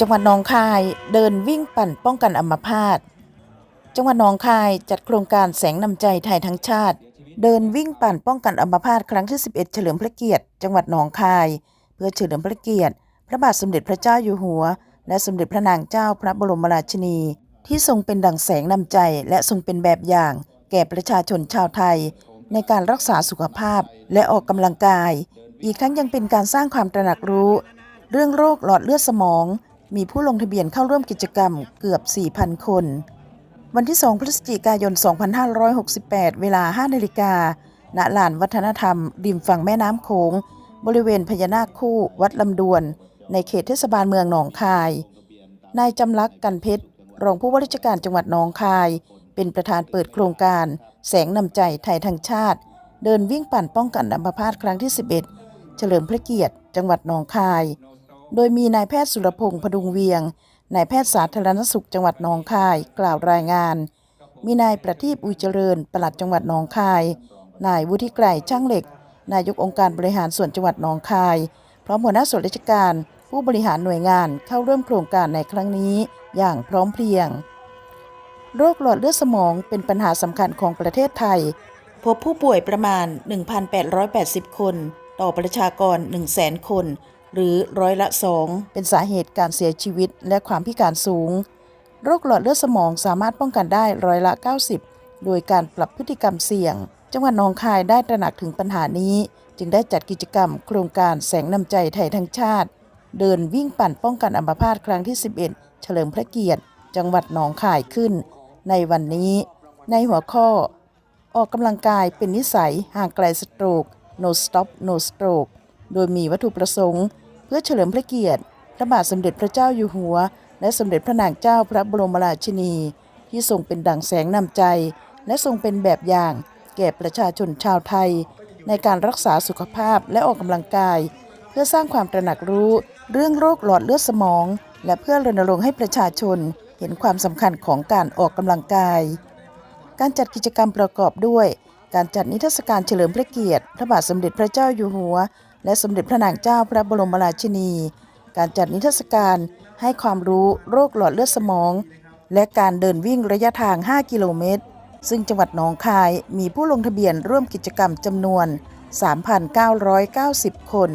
จังหวัดหนองคายเดินวิ่งปั่นป้องกันอัมพาต จังหวัดหนองคายจัดโครงการแสงนำใจไทยทั้งชาติ เดินวิ่งปั่นป้องกันอัมพาตครั้งที่ 11 เฉลิมพระเกียรติ จังหวัดหนองคาย เพื่อเฉลิมพระเกียรติ พระบาทสมเด็จพระเจ้าอยู่หัว และสมเด็จพระนางเจ้าพระบรมราชินี ที่ทรงเป็นดั่งแสงนำใจและทรงเป็นแบบอย่าง แก่ประชาชนชาวไทย ในการรักษาสุขภาพและออกกำลังกาย อีกทั้งยังเป็นการสร้างความตระหนักรู้ เรื่องโรคหลอดเลือดสมอง มีผู้ลงทะเบียนเข้าร่วมกิจกรรมเกือบ 4,000 คน วันที่ 2 พฤศจิกายน 2568 เวลา 5 นาฬิกา ณ ลานวัฒนธรรม ริมฝั่งแม่น้ำโขง บริเวณพญานาคคู่ วัดลำดวน ในเขตเทศบาลเมืองหนองคาย นายจำลักษ์กันเพชร รองผู้ว่าราชการจังหวัดหนองคาย เป็นประธานเปิดโครงการ แสงนำใจไทยทั้งชาติ เดินวิ่งปั่นป้องกันอัมพาตครั้งที่ 11 เฉลิมพระเกียรติ จังหวัดหนองคาย โดยมีนายแพทย์สุรพงษ์พดุงเวียง นายแพทย์สาธารณสุขจังหวัดหนองคายกล่าวรายงาน มีนายประทีปอุยเจริญปลัดจังหวัดหนองคาย นายวุฒิไกรช่างเหล็ก นายกองค์การบริหารส่วนจังหวัดหนองคาย พร้อมหัวหน้าส่วนราชการ ผู้บริหารหน่วยงานเข้าร่วมโครงการในครั้งนี้อย่างพร้อมเพรียง โรคหลอดเลือดสมองเป็นปัญหาสำคัญของประเทศไทย พบผู้ป่วยประมาณ 1,880 คน ต่อประชากร 100,000คน หรือร้อยละ2เป็นสาเหตุการเสียชีวิตและความพิการสูง โรคหลอดเลือดสมองสามารถป้องกันได้ร้อยละ 90 โดยการปรับพฤติกรรมเสี่ยง จังหวัดหนองคายได้ตระหนักถึงปัญหานี้ จึงได้จัดกิจกรรม โครงการแสงนำใจไทยทั้งชาติ เดินวิ่งปั่นป้องกันอัมพาตครั้งที่ 11 เฉลิมพระเกียรติ จังหวัดหนองคายขึ้น ในวันนี้ ในหัวข้อ ออกกำลังกายเป็นนิสัยห่างไกลสโตรก no stop no stroke โดยมีวัตถุประสงค์ เพื่อเฉลิมพระเกียรติ พระบาทสมเด็จพระเจ้าอยู่หัว และสมเด็จพระนางเจ้าพระบรมราชินี ที่ทรงเป็นดั่งแสงนำใจ และทรงเป็นแบบอย่าง แก่ประชาชนชาวไทย ในการรักษาสุขภาพและออกกำลังกาย เพื่อสร้างความตระหนักรู้ เรื่องโรคหลอดเลือดสมอง และเพื่อรณรงค์ให้ประชาชน เห็นความสำคัญของการออกกำลังกาย การจัดกิจกรรมประกอบด้วยการจัดนิทรรศการเฉลิมพระเกียรติ พระบาทสมเด็จพระเจ้าอยู่หัว และสมเด็จพระนางเจ้าพระบรมราชินี การจัดนิทรรศการให้ความรู้โรคหลอดเลือดสมอง และการเดินวิ่งระยะทาง 5 กิโลเมตร ซึ่งจังหวัดหนองคายมีผู้ลงทะเบียนร่วมกิจกรรมจำนวน 3,990 คน